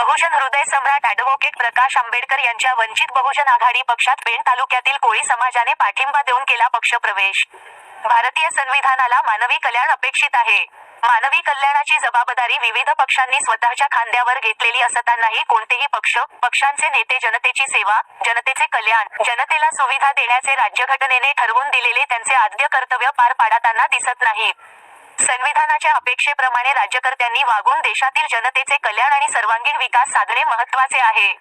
बहुजन हृदय सम्राट अॅडव्होकेट प्रकाश आंबेडकर यांच्या वंचित बहुजन आघाडी पक्षात पेण तालुक्यातील कोळी समाजाने पाठिंबा देऊन केला पक्षप्रवेश. भारतीय संविधानाला मानवी कल्याण अपेक्षित आहे. मानवी कल्याणाची जबाबदारी विविध पक्षांनी स्वतःच्या खांद्यावर घेतलेली असतानाही कोणतेही पक्ष पक्षांचे नेते जनतेची सेवा जनतेचे कल्याण जनतेला सुविधा देण्याचे राज्यघटनेने ठरवून दिलेले त्यांचे आद्य कर्तव्य पार पाडताना दिसत नाहीत संविधानाच्या अपेक्षेप्रमाणे राज्यकर्त्यांनी वागून देशातील जनतेचे कल्याण आणि सर्वांगीण विकास साधणे महत्त्वाचे आहे.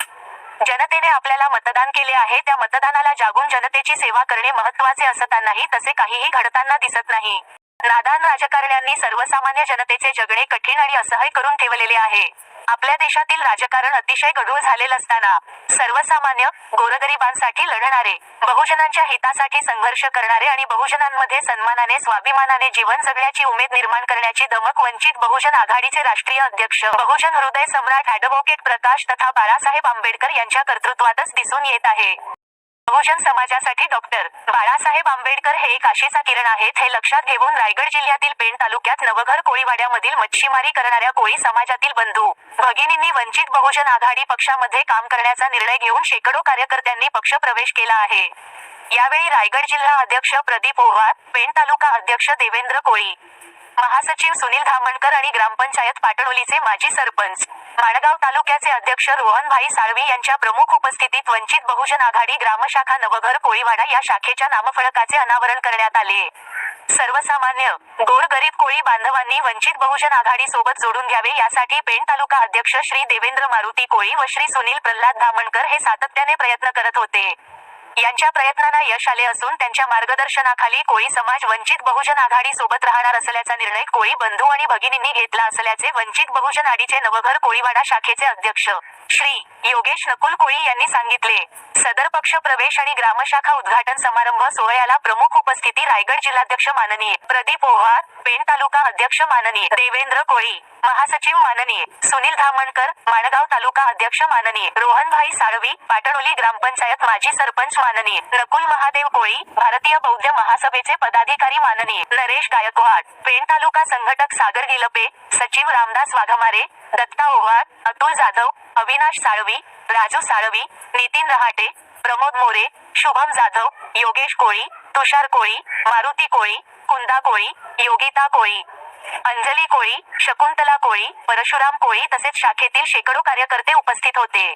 जनतेने आपल्याला मतदान केले आहे त्या मतदानाला जागून जनतेची सेवा करणे महत्त्वाचे असतानाही तसे काहीही घडताना दिसत नाही. नादान राजकारण्यांनी सर्वसामान्य जनतेचे जगणे कठीण आणि असह्य करून ठेवलेले आहे. आपल्या देशातील राजकारण अतिशय गढूळ झालेलं असताना सर्वसामान्य गोरगरिबांसाठी लढणारे बहुजनांच्या हितासाठी संघर्ष करणारे आणि बहुजनांमध्ये सन्मानाने स्वाभिमानाने जीवन जगण्याची उमेद निर्माण करण्याची दमक वंचित बहुजन आघाडीचे राष्ट्रीय अध्यक्ष बहुजन हृदय सम्राट अॅडव्होकेट प्रकाश तथा बाळासाहेब आंबेडकर यांच्या कर्तृत्वातच दिसून येत आहे. बहुजन समाजासाठी डॉक्टर बाळासाहेब आंबेडकर हे एक आशेचा किरण आहेत. हे लक्षात घेऊन रायगड जिल्ह्यातील पेण तालुक्यात नवघर कोळीवाड्यामधील मच्छीमारी करणाऱ्या कोळी समाजातील बंधू भगिनींनी वंचित बहुजन आघाडी पक्षामध्ये काम करण्याचा निर्णय घेऊन शेकडो कार्यकर्त्यांनी पक्ष प्रवेश केला आहे. यावेळी रायगड जिल्हा अध्यक्ष प्रदीप ओव्हाळ पेण तालुका अध्यक्ष देवेंद्र कोळी महासचिव सुनील धामणकर आणि ग्रामपंचायत पाटणोलीचे माजी सरपंच. माणगाव तालुक्याचे अध्यक्ष रोहनभाई साळवी यांच्या प्रमुख उपस्थितीत वंचित बहुजन आघाडी ग्रामशाखा नवघर कोळीवाडा या शाखेच्या नामफलकाचे अनावरण करण्यात आले. सर्वसामान्य गोरगरीब कोळी बांधवांनी वंचित बहुजन आघाडी सोबत जोडून घ्यावे यासाठी पेण तालुका अध्यक्ष श्री देवेंद्र मारुती कोळी व श्री सुनील प्रल्हाद धामणकर हे सातत्याने प्रयत्न करत होते. यांच्या प्रयत्नांना यश आले असून त्यांच्या मार्गदर्शनाखाली कोळी समाज वंचित बहुजन आघाडी सोबत राहणार असल्याचा निर्णय कोळी बंधू आणि भगिनींनी घेतला असल्याचे वंचित बहुजन आडीचे नवघर कोळीवाडा शाखेचे अध्यक्ष श्री योगेश नकुल कोळी यांनी सांगितले. सदर पक्ष प्रवेश आणि ग्रामशाखा उद्घाटन समारंभ सोहळ्याला प्रमुख उपस्थिती रायगड जिल्हाध्यक्ष माननीय. प्रदीप ओव्हाळ पेण तालुका अध्यक्ष माननीय. देवेंद्र कोळी महासचिव माननीय. सुनील धामणकर माणगाव तालुका अध्यक्ष माननीय. रोहनभाई साळवी पाटणोली ग्रामपंचायत माजी सरपंच माननीय. नकुल महादेव कोळी भारतीय बौद्ध महासभेचे पदाधिकारी माननीय. नरेश गायकवाड पेण तालुका संघटक सागर गिलपे सचिव रामदास वाघमारे दत्ता ओव्हाळ अतुल जाधव अविनाश साळवी राजू साळवी नितीन रहाटे प्रमोद मोरे शुभम जाधव योगेश कोळी तुषार कोळी मारुती कोळी कुंदा कोळी योगिता कोळी अंजली कोळी शकुंतला कोळी परशुराम कोळी तसेच शाखेतील शेकडो कार्यकर्ते उपस्थित होते.